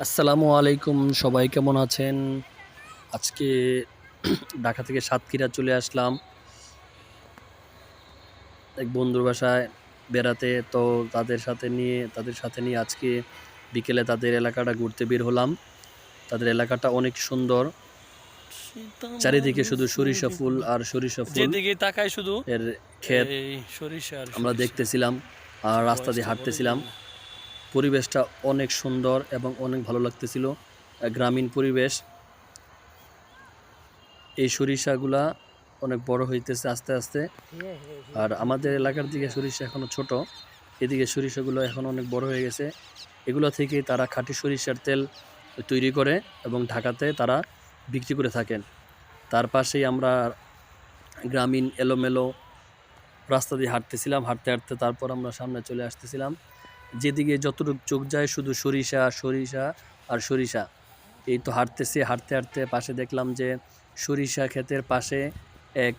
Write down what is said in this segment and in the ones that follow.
আসসালামু আলাইকুম সবাই কেমন আছেন? আজকে ঢাকা থেকে সাতক্ষীরা চলে আসলাম। এক বন্ধুর বাসায় বেড়াতে তো তাদের সাথে নিয়ে তাদের সাথে নিয়ে আজকে বিকেলে তাদের এলাকাটা ঘুরতে বের হলাম। তাদের এলাকাটা অনেক সুন্দর। চারিদিকে শুধু সরিষা ফুল আর সরিষা ফুল। যেদিকে তাকাই শুধু এর ক্ষেত সরিষা আমরা দেখতেছিলাম আর রাস্তা দিয়ে হাঁটতেছিলাম। পরিবেশটা অনেক সুন্দর এবং অনেক ভালো লাগতেছিল। গ্রামীণ পরিবেশ, এই সরিষাগুলা অনেক বড় হইতেছে আস্তে আস্তে। আর আমাদের এলাকার দিকে সরিষা এখনও ছোট, এদিকে সরিষাগুলো এখন অনেক বড় হয়ে গেছে। এগুলো থেকে তারা খাঁটি সরিষার তেল তৈরি করে এবং ঢাকাতে তারা বিক্রি করে থাকেন। তার পাশেই আমরা গ্রামীণ এলোমেলো রাস্তা দিয়ে হাঁটতেছিলাম, হাঁটতে হাঁটতে তারপর আমরা সামনে চলে আসতেছিলাম। যেদিকে যতটুকু চোখ যায় শুধু সরিষা সরিষা আর সরিষা। এই তো হাঁটতেছি হাঁটতে হাঁটতে পাশে দেখলাম যে সরিষা ক্ষেতের পাশে এক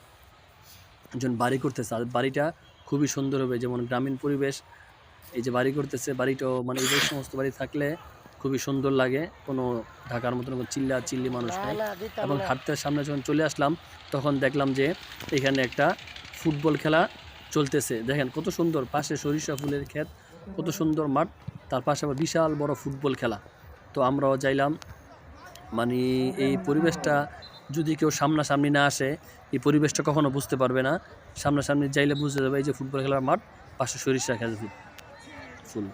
একজন বাড়ি করতেছে। আর বাড়িটা খুবই সুন্দর হবে যেমন গ্রামীণ পরিবেশ। এই যে বাড়ি করতেছে বাড়িটাও মানে এই সমস্ত বাড়ি থাকলে খুবই সুন্দর লাগে। কোনো ঢাকার মতন কোনো চিল্লা চিল্লি মানুষ নেই। এবং হাঁটতে সামনে যখন চলে আসলাম তখন দেখলাম যে এখানে একটা ফুটবল খেলা চলতেছে। দেখেন কত সুন্দর পাশে সরিষা ফুলের ক্ষেত কত সুন্দর মাঠ। তার পাশে আবার বিশাল বড় ফুটবল খেলা। তো আমরাও যাইলাম। মানে এই পরিবেশটা যদি কেউ সামনাসামনি না আসে, এই পরিবেশটা কখনো বুঝতে পারবে না। সামনাসামনি যাইলে বুঝতে যাবে, এই যে ফুটবল খেলার মাঠ, পাশে সরিষা খেলা ফুল।